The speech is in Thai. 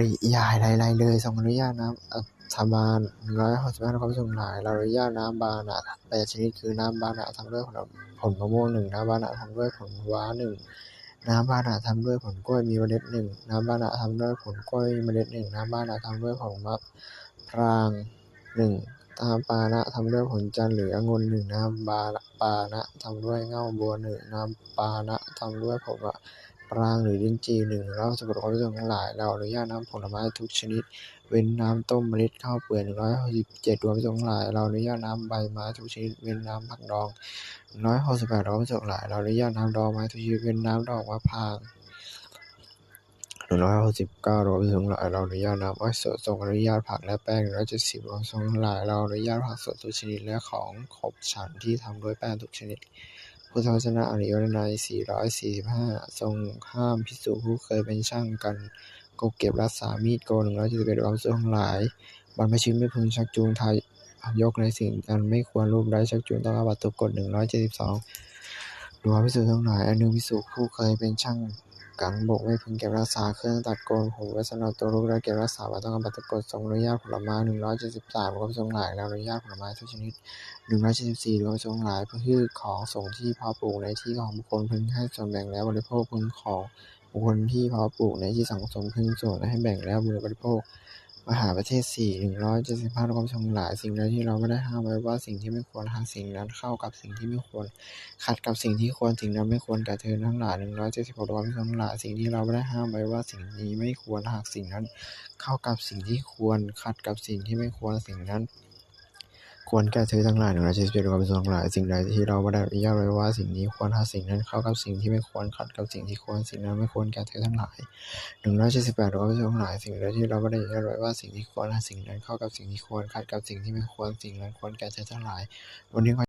ริยายใดๆเลย ทรงอนุญาตน้ำอัฐบาลร้อยหกสิบห้าความประสงค์หลาย เราอนุญาตน้ำบานะ แปดชนิด คือ น้ำบานะทำด้วยผลผลมะม่วงหนึ่งน้ำบานะทำด้วยผลว้าหนึ่งน้ำบานะทำด้วยผลกล้วยมีเมล็ดหนึ่งน้ำบานะทำด้วยผลกล้วยมีเมล็ดหนึ่งน้ำบานะทำด้วยผลมะพร้างหนึ่งน้ำปานะทำด้วยผลจันทร์หรือองุ่นหนึ่งน้ำบาปานะทำด้วยเง่าบัวหนึ่งน้ำปานะทำด้วยผลมะ ปรางหรือลิ้นจี่หนึ่งราสำหรับความประทั้งหลาย เราอนุญาตน้ำผลไม้ทุกชนิด เว้นน้ำต้มเมล็ดข้าวเปลือกหนึ่งร้อยหกสิบเจ็ดรวมประสงหลาย เราอนุญาตน้ำใบไม้ทุกชนิด เว้นน้ำผักดองหนึ่งร้อยหกสิบแปดรวมประสงหลาย เราอนุญาตน้ำดอกไม้ทุกชนิด เว้นน้ำดอกมะพร้าวหนึ่งร้อยหกสิบเก้ารวมประสงหลายเราอนุญาตน้ำอ้อยสดทรงอนุญาตผักและแป้งหนึ่งร้อยเจ็ดสิบรวมประสงหลายเราอนุญาตผักสดทุกชนิดและของขบฉันที่ทำด้วยแป้งทุกชนิด พุทธวจนะอริยวินัยสี่ร้อยสี่สิบห้าทรงห้ามภิกษุผู้เคยเป็นช่างกันกบเก็บรักษามีดโกนหนึ่งร้อยเสิบเอ็ดความสุขทั้งหลาย บรรพชิตไม่พึงชักจูงทายกในสิ่งอันไม่ควรรูปไร้ชักจูงต้องอาบัตตุกกฎ172หลวงพิสูจทั้งหลายอนุพิสูจผู้เคยเป็นช่าง กังบกไม่พึงเก็บรักษาเครื่องตัดโกนหูไว้สำหรับตัวลูกและเก็บรักษาไว้ต้องกาบัตรกดทรงอนุญาตผลไม้หนึ่งร้อยเจ็ดสิบสามรวามทรงหลายแล้วอนุญาตผลไม้ทุกชนิดหนึ่งร้อยเจ็ดสิบสี่รวมทรงหลายพืชของสงที่พอปลูกในที่ของบุคคลพึงให้ส่วนแบ่งแล้วบริโภคพึงของบุคคลที่พอปลูกในที่สังสมพึงส่วนให้แบ่งแล้วบริโภค มหาประเทศสี่หนึ่งร้อยเจ็ดสิบห้ารวมทรงหลาย สิ่งใดที่เราไม่ได้ห้ามไว้ว่าสิ่งที่ไม่ควรหากสิ่งนั้นเข้ากับสิ่งที่ไม่ควร ขัดกับสิ่งที่ควรสิ่งนั้นไม่ควรแก่เธอทั้งหลายหนึ่งร้อยเจ็ดสิบหกรวมทรงหลาย สิ่งที่เราไม่ได้ห้ามไว้ว่าสิ่งนี้ไม่ควรหากสิ่งนั้น เข้ากับสิ่งที่ควร ขัดกับสิ่งที่ไม่ควรสิ่งนั้น ควรแก่เธอทั้งหลายหนึ่งร้อยเจ็ดสิบเจ็ดรวมทรงหลาย สิ่งใดที่เราไม่ได้อนุญาตไว้ว่าสิ่งนี้ควรหาสิ่งนั้นเข้ากับสิ่งที่ไม่ควรขัดกับสิ่งที่ควรสิ่งนั้นไม่ควรแก่เธอทั้งหลายหนึ่งร้อยเจ็ดสิบแปดรวมทรงหลาย สิ่งใดที่เราไม่ได้อนุญาตไว้ว่าสิ่งนี้ควรหาสิ่งนั้นเข้ากับสิ่งที่ควรขัดกับสิ่งที่ไม่ควรสิ่งนั้นควรแก่เธอทั้งหลายวันนี้